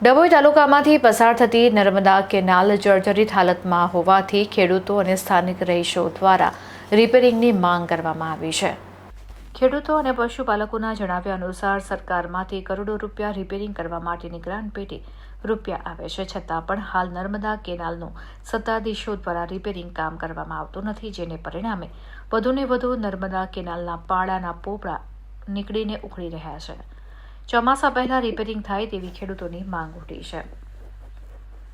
ડભોઈ તાલુકામાંથી પસાર થતી નર્મદા કેનાલ જર્જરિત હાલતમાં હોવાથી ખેડૂતો અને સ્થાનિક રહીશો દ્વારા રિપેરિંગની માંગ કરવામાં આવી છે. ખેડૂતો અને પશુપાલકોના જણાવ્યા અનુસાર સરકારમાંથી કરોડો રૂપિયા રિપેરિંગ કરવા માટેની ગ્રાન્ટ પેટી રૂપિયા આવે છે. છતાં પણ હાલ નર્મદા કેનાલનું સત્તાધીશો દ્વારા રિપેરિંગ કામ કરવામાં આવતું નથી, જેને પરિણામે વધુને વધુ નર્મદા કેનાલના પાડાના પોપડા નીકળીને ઉખડી રહ્યા છે. ચોમાસા પહેલાં રિપેરિંગ થાય તેવી ખેડૂતોની માંગ ઉઠી છે.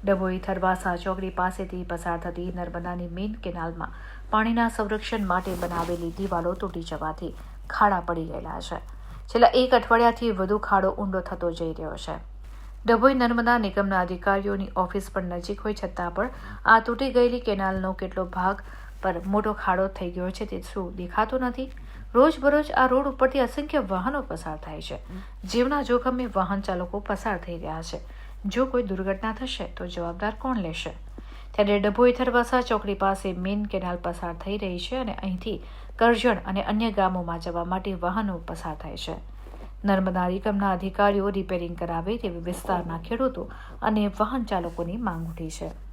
ડભોઈ થરવાસા ચોકડી પાસેથી પસાર થતી નર્મદાની મેઇન કેનાલમાં પાણીના સંરક્ષણ માટે બનાવેલી દિવાલો તૂટી જવાથી ખાડા પડી ગયેલા છે. છેલ્લા એક અઠવાડિયાથી વધુ ખાડો ઊંડો થતો જઈ રહ્યો છે. ડભોઈ નર્મદા નિગમના અધિકારીઓની ઓફિસ પણ નજીક હોય છતાં પણ આ તૂટી ગયેલી કેનાલનો કેટલો ભાગ પર મોટો ખાડો થઈ ગયો છે તે શું દેખાતો નથી? રોજબરોજ આ રોડ ઉપરથી અસંખ્ય વાહનો પસાર થાય છે. જીવના જોખમે વાહન ચાલકો પસાર થઈ રહ્યા છે. જો કોઈ દુર્ઘટના થશે, તો જવાબદાર કોણ લેશે? ત્યારે ડભોઈ થરવાસા ચોકડી પાસે મેઇન કેનાલ પસાર થઈ રહી છે અને અહીંથી કરજણ અને અન્ય ગામોમાં જવા માટે વાહનો પસાર થાય છે. નર્મદા નિગમના અધિકારીઓ રિપેરિંગ કરાવે તેવી વિસ્તારના ખેડૂતો અને વાહન ચાલકોની માંગ ઉઠી છે.